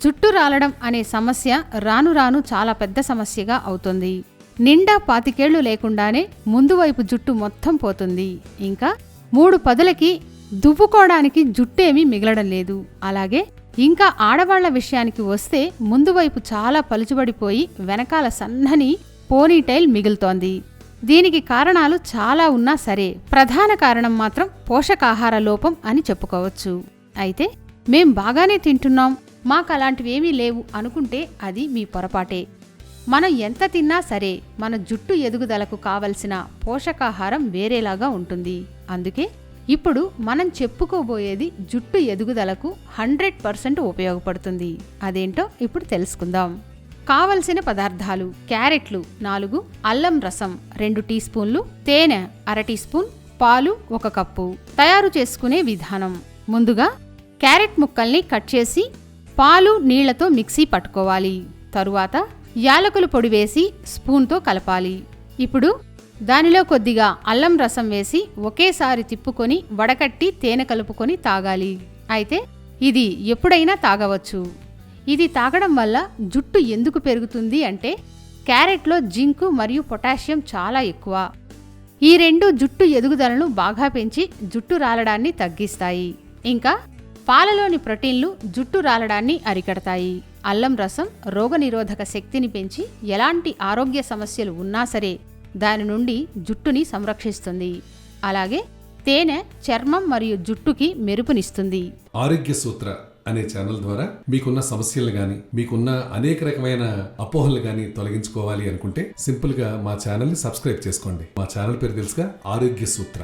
జుట్టు రాలడం అనే సమస్య రాను రాను చాలా పెద్ద సమస్యగా అవుతుంది. నిండా పాతికేళ్ళు లేకుండానే ముందు వైపు జుట్టు మొత్తం పోతుంది. ఇంకా మూడు పదులకి దువ్వుకోవడానికి జుట్టేమీ మిగలడం లేదు. అలాగే ఇంకా ఆడవాళ్ళ విషయానికి వస్తే ముందు వైపు చాలా పలుచుబడిపోయి వెనకాల సన్నని పోనీటైల్ మిగులుతోంది. దీనికి కారణాలు చాలా ఉన్నా సరే ప్రధాన కారణం మాత్రం పోషకాహార లోపం అని చెప్పుకోవచ్చు. అయితే మేం బాగానే తింటున్నాం. మాకు అలాంటివేమీ లేవు అనుకుంటే అది మీ పొరపాటే. మనం ఎంత తిన్నా సరే మన జుట్టు ఎదుగుదలకు కావలసిన పోషకాహారం వేరేలాగా ఉంటుంది. అందుకే ఇప్పుడు మనం చెప్పుకోబోయేది జుట్టు ఎదుగుదలకు హండ్రెడ్ పర్సెంట్ ఉపయోగపడుతుంది. అదేంటో ఇప్పుడు తెలుసుకుందాం. కావలసిన పదార్థాలు క్యారెట్లు నాలుగు అల్లం రసం రెండు టీ స్పూన్లు తేనె అర టీ స్పూన్ పాలు ఒక కప్పు. తయారు చేసుకునే విధానం. ముందుగా క్యారెట్ ముక్కల్ని కట్ చేసి పాలు నీళ్ళతో మిక్సీ పట్టుకోవాలి. తరువాత యాలకులు పొడి వేసి స్పూన్తో కలపాలి. ఇప్పుడు దానిలో కొద్దిగా అల్లం రసం వేసి ఒకేసారి తిప్పుకొని వడకట్టి తేనె కలుపుకొని తాగాలి. అయితే ఇది ఎప్పుడైనా తాగవచ్చు. ఇది తాగడం వల్ల జుట్టు ఎందుకు పెరుగుతుంది అంటే క్యారెట్లో జింకు మరియు పొటాషియం చాలా ఎక్కువ. ఈ రెండు జుట్టు ఎదుగుదలను బాగా పెంచి జుట్టు రాలడాన్ని తగ్గిస్తాయి. ఇంకా పాలలోని ప్రోటీన్లు జుట్టు రాలడాన్ని అరికడతాయి. అల్లం రసం రోగనిరోధక శక్తిని పెంచి ఎలాంటి ఆరోగ్య సమస్యలు ఉన్నా సరే దాని నుండి జుట్టుని సంరక్షిస్తుంది. అలాగే తేనె చర్మం మరియు జుట్టుకి మెరుపునిస్తుంది. ఆరోగ్య సూత్ర అనే ఛానల్ ద్వారా మీకున్న సమస్యలు గాని మీకున్న అనేక రకమైన అపోహలు గాని తొలగించుకోవాలి అనుకుంటే సింపుల్గా మా ఛానల్ని సబ్స్క్రైబ్ చేసుకోండి. మా ఛానల్ పేరు తెలుసుగా ఆరోగ్య సూత్ర.